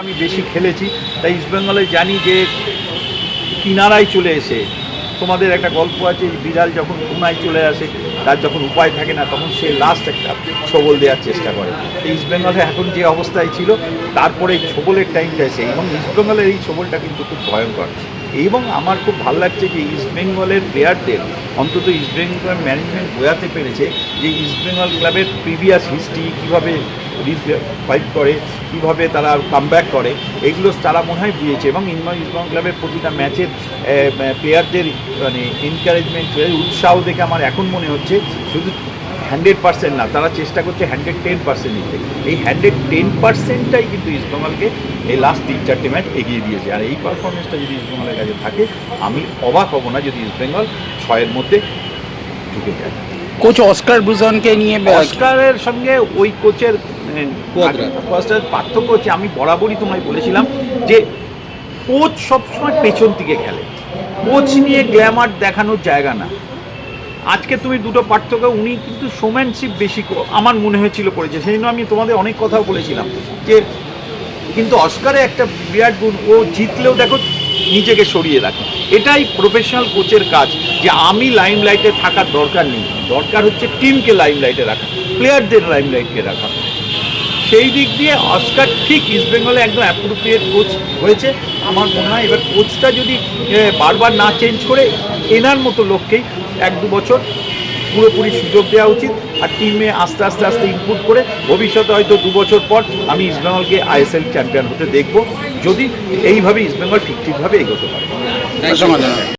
আমি বেশি খেলেছি, তাই ইস্টবেঙ্গলে জানি যে কিনারায় চলে এসে, তোমাদের একটা গল্প আছে, বিড়াল যখন কোনায় চলে আসে, তার যখন উপায় থাকে না, তখন সে লাস্ট একটা ছবল দেওয়ার চেষ্টা করে। তো ইস্টবেঙ্গলে এখন যে অবস্থায় ছিল, তারপরে এই ছবলের টাইমটা এসে, এবং ইস্টবেঙ্গলের এই ছবলটা কিন্তু খুব ভয়ঙ্কর। এবং আমার খুব ভালো লাগছে যে ইস্টবেঙ্গলের প্লেয়ারদের অন্তত ইস্টবেঙ্গল ম্যানেজমেন্ট বোঝাতে পেরেছে যে ইস্টবেঙ্গল ক্লাবের প্রিভিয়াস হিস্ট্রি কীভাবে ফাইট করে, কীভাবে তারা কামব্যাক করে এইগুলো তারা মনে হয় বুঝেছে এবং ইনমা ইসলাম ক্লাবের প্রতিটা ম্যাচের প্লেয়ারদের মানে এনকারেজমেন্ট উৎসাহ দেখে আমার এখন মনে হচ্ছে শুধু হান্ড্রেড পার্সেন্ট না, তারা চেষ্টা করছে হান্ড্রেড টেন পার্সেন্ট নিতে। এই হান্ড্রেড টেন পার্সেন্টটাই কিন্তু ইস্টবেঙ্গলকে এই লাস্ট তিন চারটে ম্যাচ এগিয়ে দিয়েছে। আর এই পারফরমেন্সটা যদি ইস্টবেঙ্গলের কাছে থাকে, আমি অবাক হব না যদি ইস্টবেঙ্গল ছয়ের মধ্যে ঢুকে যায়। কোচ অস্কার ব্রুজনকে নিয়ে অস্কারের সঙ্গে ওই কোচের কোয়াদ্রা। পার্থক্য হচ্ছে আমি বরাবরই তোমায় বলেছিলাম যে কোচ সবসময় পেছন দিকে খেলে। কোচ নিয়ে গ্ল্যামার দেখানোর জায়গা না। আজকে তুমি দুটো পার্থক্য উনি কিন্তু সোম্যানশিপ বেশি কো- আমার মনে হয়েছিল করেছে। সেই জন্য আমি তোমাদের অনেক কথা বলেছিলাম যে কিন্তু অস্কারে একটা বিরাট গুণ ও জিতলেও দেখো নিজেকে সরিয়ে রাখে। এটাই প্রফেশনাল কোচের কাজ, যে আমি লাইমলাইটে থাকার দরকার নেই। দরকার হচ্ছে টিমকে লাইমলাইটে রাখা প্লেয়ারদের লাইমলাইটকে রাখা। সেই দিক দিয়ে অস্কার ঠিক ইস্টবেঙ্গলে একদম অ্যাপ্রোপ্রিয়েট কোচ হয়েছে। আমার মনে হয় এবার কোচটা যদি বারবার না চেঞ্জ করে, এনার মতো লোককেই এক দু বছর পুরোপুরি সুযোগ দেওয়া উচিত আর টিমে আস্তে আস্তে আস্তে ইনপুট করে ভবিষ্যতে হয়তো দু বছর পর আমি ইস্টবেঙ্গলকে আইএসএল চ্যাম্পিয়ন হতে দেখব। যদি এইভাবে ইস্টবেঙ্গল ঠিক ঠিকভাবে এগোতে পারে।